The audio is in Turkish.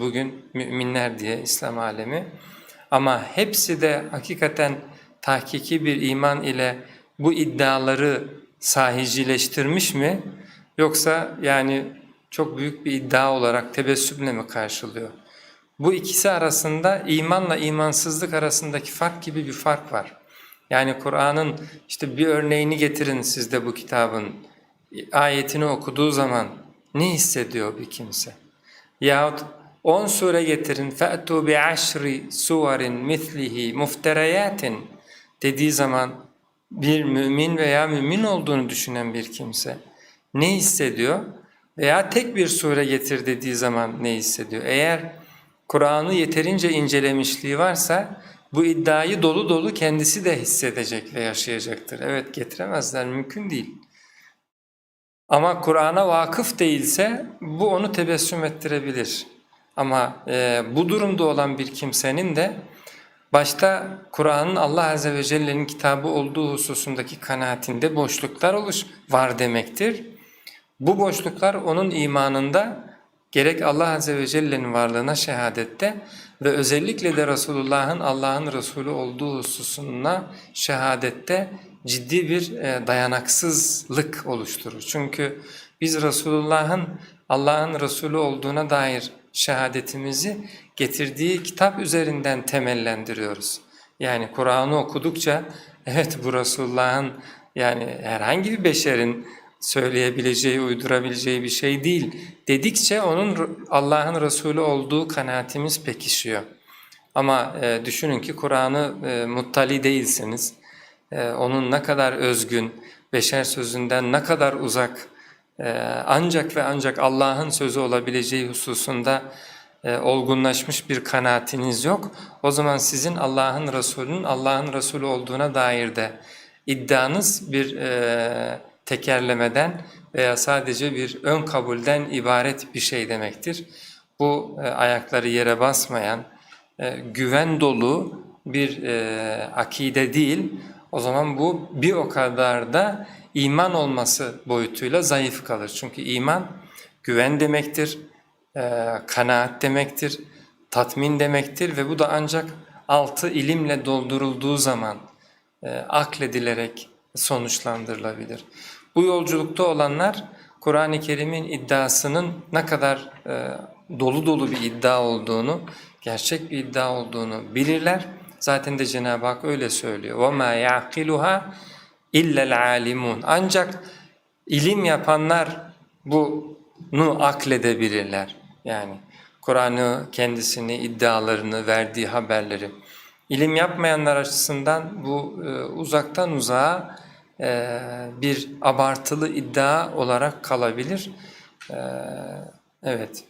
bugün müminler diye İslam alemi. Ama hepsi de hakikaten tahkiki bir iman ile bu iddiaları sahicileştirmiş mi? Yoksa yani çok büyük bir iddia olarak tebessümle mi karşılıyor? Bu ikisi arasında imanla imansızlık arasındaki fark gibi bir fark var. Yani Kur'an'ın işte bir örneğini getirin sizde bu kitabın ayetini okuduğu zaman ne hissediyor bir kimse? Yahut 10 sure getirin. Fe'tu bi aşri suvarin mislihi mufterayatin dediği zaman bir mümin veya mümin olduğunu düşünen bir kimse ne hissediyor? Veya tek bir sure getir dediği zaman ne hissediyor? Eğer Kur'an'ı yeterince incelemişliği varsa bu iddiayı dolu dolu kendisi de hissedecek ve yaşayacaktır. Evet getiremezler mümkün değil. Ama Kur'an'a vakıf değilse bu onu tebessüm ettirebilir. Ama e, bu durumda olan bir kimsenin de başta Kur'an'ın Allah Azze ve Celle'nin kitabı olduğu hususundaki kanaatinde boşluklar oluş var demektir. Bu boşluklar onun imanında gerek Allah Azze ve Celle'nin varlığına şehadette ve özellikle de Resulullah'ın Allah'ın Resulü olduğu hususuna şehadette ciddi bir e, dayanaksızlık oluşturur. Çünkü biz Resulullah'ın Allah'ın Resulü olduğuna dair şehadetimizi getirdiği kitap üzerinden temellendiriyoruz. Yani Kur'an'ı okudukça evet bu Resulullah'ın yani herhangi bir beşerin söyleyebileceği, uydurabileceği bir şey değil dedikçe onun Allah'ın Resulü olduğu kanaatimiz pekişiyor. Ama e, düşünün ki Kur'an'ı e, muttali değilsiniz. E, onun ne kadar özgün, beşer sözünden ne kadar uzak, ancak ve ancak Allah'ın sözü olabileceği hususunda e, olgunlaşmış bir kanaatiniz yok. O zaman sizin Allah'ın Resulü'nün Allah'ın Resulü olduğuna dair de iddianız bir e, tekerlemeden veya sadece bir ön kabulden ibaret bir şey demektir. Bu e, ayakları yere basmayan, güven dolu bir akide değil, o zaman bu bir o kadar da iman olması boyutuyla zayıf kalır. Çünkü iman güven demektir, e, kanaat demektir, tatmin demektir ve bu da ancak altı ilimle doldurulduğu zaman e, akledilerek sonuçlandırılabilir. Bu yolculukta olanlar Kur'an-ı Kerim'in iddiasının ne kadar e, dolu dolu bir iddia olduğunu, gerçek bir iddia olduğunu bilirler. Zaten de Cenab-ı Hak öyle söylüyor. وَمَا يَعْقِلُهَا illel alimun. Ancak ilim yapanlar bunu akledebilirler. Yani Kur'an'ı, kendisini, iddialarını, verdiği haberleri. İlim yapmayanlar açısından bu e, uzaktan uzağa e, bir abartılı iddia olarak kalabilir. E, evet.